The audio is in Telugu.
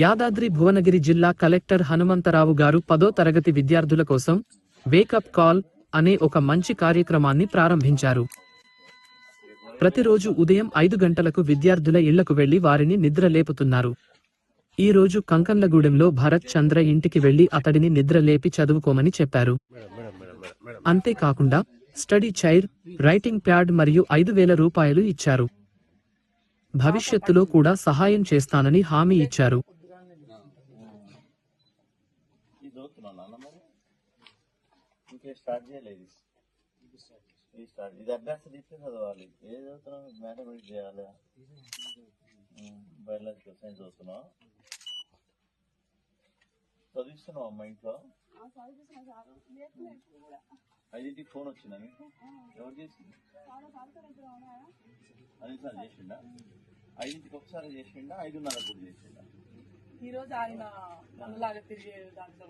యాదాద్రి భువనగిరి జిల్లా కలెక్టర్ హనుమంతరావు గారు పదో తరగతి విద్యార్థుల కోసం వేకప్ కాల్ అనే ఒక మంచి కార్యక్రమాన్ని ప్రారంభించారు. ప్రతిరోజు ఉదయం ఐదు గంటలకు విద్యార్థుల ఇళ్ళకు వెళ్ళి వారిని నిద్ర లేపుతున్నారు. ఈ రోజు కంకన్లగూడెంలో భరత్ చంద్ర ఇంటికి వెళ్ళి అతడిని నిద్రలేపి చదువుకోమని చెప్పారు. అంతేకాకుండా స్టడీ చైర్ రైటింగ్ ప్యాడ్ మరియు ఐదు వేల రూపాయలు ఇచ్చారు. భవిష్యత్తులో కూడా సహాయం చేస్తానని హామీ ఇచ్చారు. ఇది చదువుతున్నాను నాన్న మరి? ఇంకే స్టార్ట్ చేయలేదు. ఇది స్టార్ట్ ఇది అభ్యాస రీత్యా చదవాలి. ఏది చదువుతున్నావు? మ్యాథమెటిక్స్ చేయాలి? బయాలజికల్ సైన్స్ చదువుతున్నావు? చదివిస్తున్నావు అమ్మ ఇంట్లో? ఐదింటికి ఫోన్ వచ్చిందా మీకు ఎవరు చేసింది? అన్నిసార్లు చేసిండా ఐదింటికి ఒకసారి చేసిండా? ఐదున్నర కూడా చేసిండా? ఈ రోజు ఆయన మనలాగా తిరిగే దాంట్లో